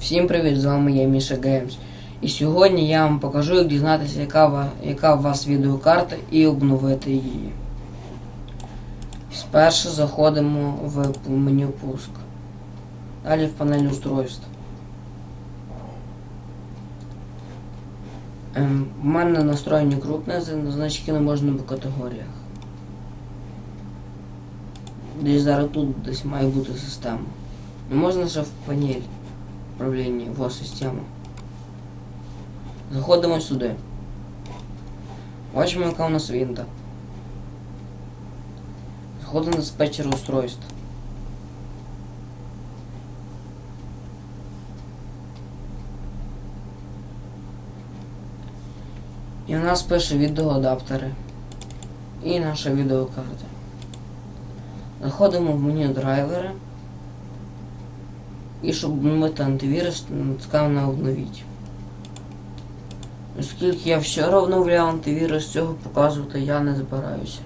Всім привіт, з вами я Міша Геймс. І сьогодні я вам покажу, як дізнатися, яка, яка у вас відеокарта і обновити її. Спершу заходимо в меню пуск. Далі в панель устройств. Ем, в мене настроєні крупне, значки не можна категоріях. Десь зараз тут десь має бути система. Можна ще в панель управління, во систему. Заходимо сюди. Бачимо, яка у нас вінда. Заходимо на диспетчер устройств. І у нас пише відеоадаптери. І наша відеокарта. Заходимо в меню драйвери. І щоб обновити антивірус, натискаємо на обновіть. Оскільки я вчора обновляв антивірус, цього показувати я не збираюся.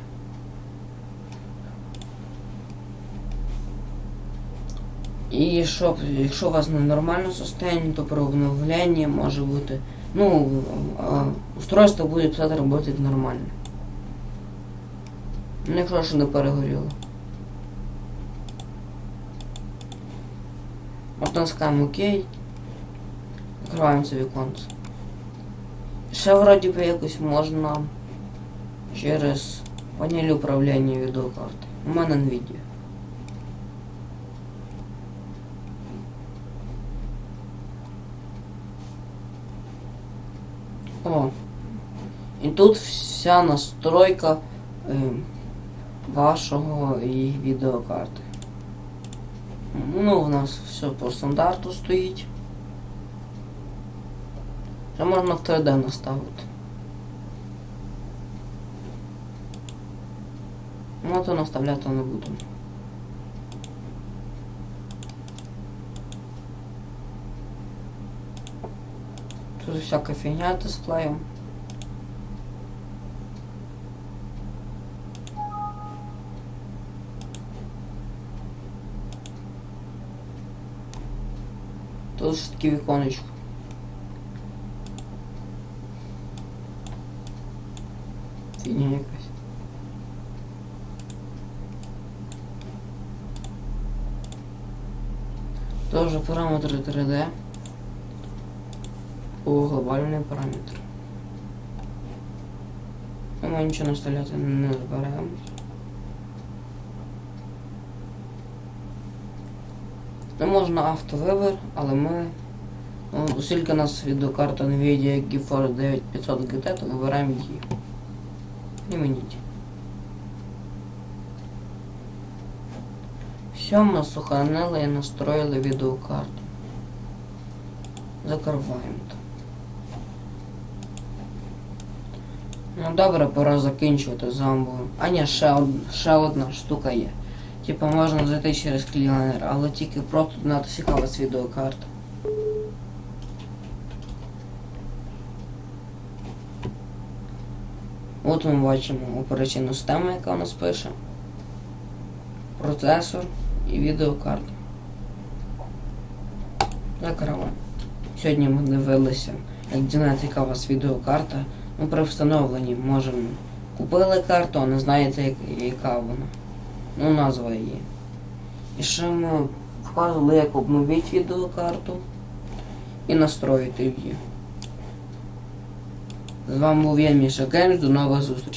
І щоб, якщо у вас ненормальне состояние, то при обновленні може бути. Ну, устройство буде писати роботи нормально. Ну, якщо не перегоріло. От натискаємо ОК. Закриваємо це віконце. Ще вроді би якось можна через панель управління відеокарти. У мене NVIDIA. О. І тут вся настройка е, вашого і відеокарти. Ну, у нас все по стандарту стоїть. Ще можна в 3D наставити. Ну, то наставляти не будемо. Тут всяка фігня дисплеєм. Тут ж таке віконечко. Фігня якась. Тоже параметри 3D. О, глобальний параметр. Ми нічого наставляти не збираємось. Не можна автовибір, але ми, ну, оскільки у нас відеокарта NVIDIA GeForce 9500 GT, то вибираємо її. І Примініть. Все, ми сохранили і настроїли відеокарту. Закриваємо то. Ну добре, пора закінчувати зомбою. А ні, ще, од... ще одна штука є. Типа можна зайти через клінер, але тільки просто натискалась відеокарта. От ми бачимо операційну систему, яка у нас пише. Процесор і відеокарта. Закриваємо. Сьогодні ми дивилися, як дізнати, яка у відеокарта. Ну, при встановленні можемо купили карту, а не знаєте, яка вона. Ну, назва її. І ще ми вказували, як обновити відеокарту і настроїти її. З вами був я, Міша Геймс, до нових зустрічей.